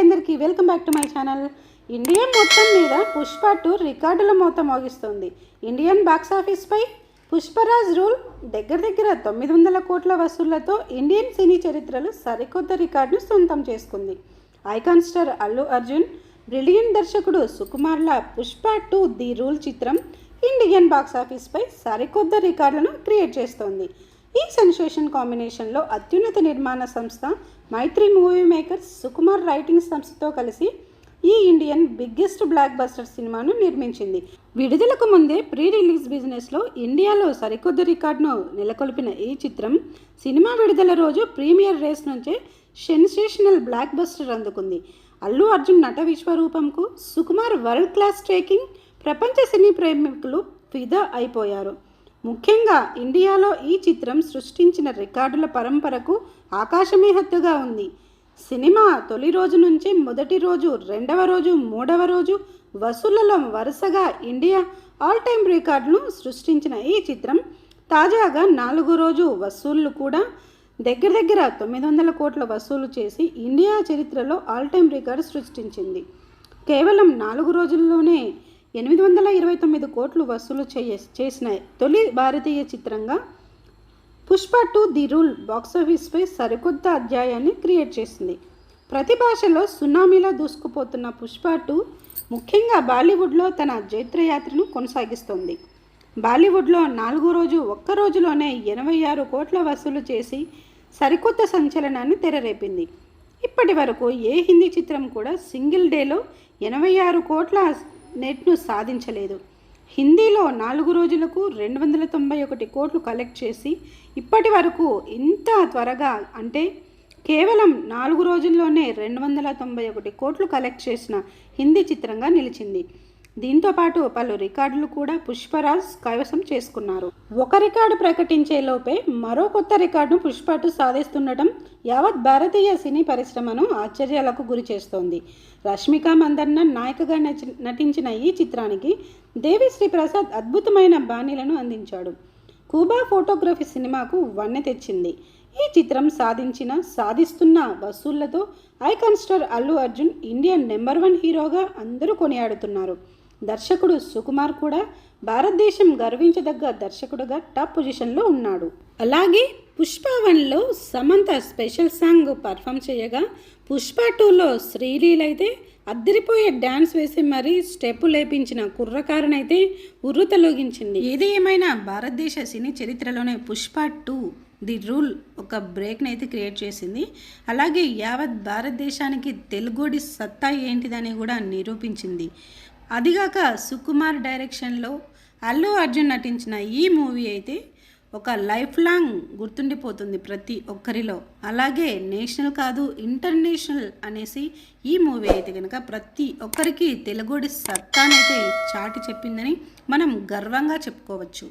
అందరికీ welcome back to my channel. Indian మొత్తం మీద పుష్ప టూ రికార్డుల మోత మోగిస్తుంది. ఇండియన్ బాక్స్ ఆఫీస్పై పుష్పరాజ్ రూల్ దగ్గర దగ్గర తొమ్మిది వందల కోట్ల వసూళ్ళతో ఇండియన్ సినీ చరిత్రలో సరికొత్త రికార్డును సొంతం చేసుకుంది. Icon star Allu Arjun brilliant దర్శకుడు సుకుమార్ల పుష్ప టూ ది రూల్ చిత్రం ఇండియన్ బాక్స్ ఆఫీస్పై సరికొత్త రికార్డులను క్రియేట్ చేస్తోంది. ఈ సెన్సేషన్ కాంబినేషన్లో అత్యున్నత నిర్మాణ సంస్థ Mythri movie makers Sukumar writing సంస్థతో కలిసి ఈ ఇండియన్ బిగ్గెస్ట్ బ్లాక్ బస్టర్ సినిమాను నిర్మించింది. విడుదలకు ముందే ప్రీ రిలీజ్ బిజినెస్లో ఇండియాలో సరికొద్ది రికార్డును నెలకొల్పిన ఈ చిత్రం సినిమా విడుదల రోజు ప్రీమియర్ రేస్ నుంచే సెన్సేషనల్ బ్లాక్ బస్టర్ అందుకుంది. అల్లు అర్జున్ నట విశ్వరూపంకు సుకుమార్ వరల్డ్ క్లాస్ ట్రేకింగ్ ప్రపంచ సినీ ప్రేమికులు ఫిదా అయిపోయారు. ముఖ్యంగా ఇండియాలో ఈ చిత్రం సృష్టించిన రికార్డుల పరంపరకు ఆకాశమే హద్దుగా ఉంది. సినిమా తొలి రోజు నుంచి మొదటి రోజు రెండవ రోజు మూడవ రోజు వసూళ్ళలో వరుసగా ఇండియా ఆల్ టైమ్ రికార్డును సృష్టించిన ఈ చిత్రం తాజాగా నాలుగో రోజు వసూళ్ళు కూడా దగ్గర దగ్గర తొమ్మిది వందల కోట్ల వసూలు చేసి ఇండియా చరిత్రలో ఆల్ టైమ్ రికార్డు సృష్టించింది. కేవలం నాలుగు రోజుల్లోనే ఎనిమిది వందల ఇరవై తొమ్మిది కోట్లు వసూలు చేయ చేసిన తొలి భారతీయ చిత్రంగా పుష్ప టూ ది రూల్ బాక్సాఫీస్పై సరికొత్త అధ్యాయాన్ని క్రియేట్ చేసింది. ప్రతి భాషలో సునామీలా దూసుకుపోతున్న పుష్ప టూ ముఖ్యంగా బాలీవుడ్లో తన జైత్రయాత్రను కొనసాగిస్తోంది. బాలీవుడ్లో నాలుగో రోజు ఒక్క రోజులోనే ఎనభై ఆరు కోట్ల వసూలు చేసి సరికొత్త సంచలనాన్ని తెరరేపింది. ఇప్పటి వరకు ఏ హిందీ చిత్రం కూడా సింగిల్ డేలో ఎనభై ఆరు కోట్ల నెట్ను సాధించలేదు. హిందీలో నాలుగు రోజులకు రెండు వందల తొంభై ఒకటి కోట్లు కలెక్ట్ చేసి ఇప్పటి వరకు ఇంత త్వరగా అంటే కేవలం నాలుగు రోజుల్లోనే రెండు వందల తొంభై ఒకటి కోట్లు కలెక్ట్ చేసిన హిందీ చిత్రంగా నిలిచింది. దీంతో పాటు పలు రికార్డులు కూడా పుష్పరాజ్ కైవసం చేసుకున్నారు. ఒక రికార్డు ప్రకటించే లోపే మరో కొత్త రికార్డును పుష్పటు సాధిస్తుండటం యావత్ భారతీయ సినీ పరిశ్రమను ఆశ్చర్యాలకు గురి చేస్తోంది. రష్మిక మందన్న నాయకగా నటించిన ఈ చిత్రానికి దేవిశ్రీ ప్రసాద్ అద్భుతమైన బాణీలను అందించాడు. కూబా ఫోటోగ్రఫీ సినిమాకు వన్నె తెచ్చింది. ఈ చిత్రం సాధించిన సాధిస్తున్న వసూళ్ళతో icon star Allu Arjun Indian number one హీరోగా అందరూ కొనియాడుతున్నారు. దర్శకుడు సుకుమార్ కూడా భారతదేశం గర్వించదగ్గ దర్శకుడుగా టాప్ పొజిషన్లో ఉన్నాడు. అలాగే పుష్ప వన్లో సమంత స్పెషల్ సాంగ్ పర్ఫామ్ చేయగా పుష్ప టూలో శ్రీలీల అయితే అద్దరిపోయే డ్యాన్స్ వేసి మరీ స్టెప్ లేపించిన కుర్రకారునైతే ఉర్రుతలోగించింది ఏది ఏమైనా భారతదేశ సినీ చరిత్రలోనే పుష్ప టూ ది రూల్ ఒక బ్రేక్ని అయితే క్రియేట్ చేసింది. అలాగే యావత్ భారతదేశానికి తెలుగుడి సత్తా ఏంటిదని కూడా నిరూపించింది. అదిగాక సుకుమార్ డైరెక్షన్లో అల్లు అర్జున్ నటించిన ఈ మూవీ అయితే ఒక లైఫ్ లాంగ్ గుర్తుండిపోతుంది ప్రతి ఒక్కరిలో. అలాగే నేషనల్ కాదు ఇంటర్నేషనల్ అనేసి ఈ మూవీ అయితే కనుక ప్రతి ఒక్కరికి తెలుగుడి సత్తానైతే చాటి చెప్పిందని మనం గర్వంగా చెప్పుకోవచ్చు.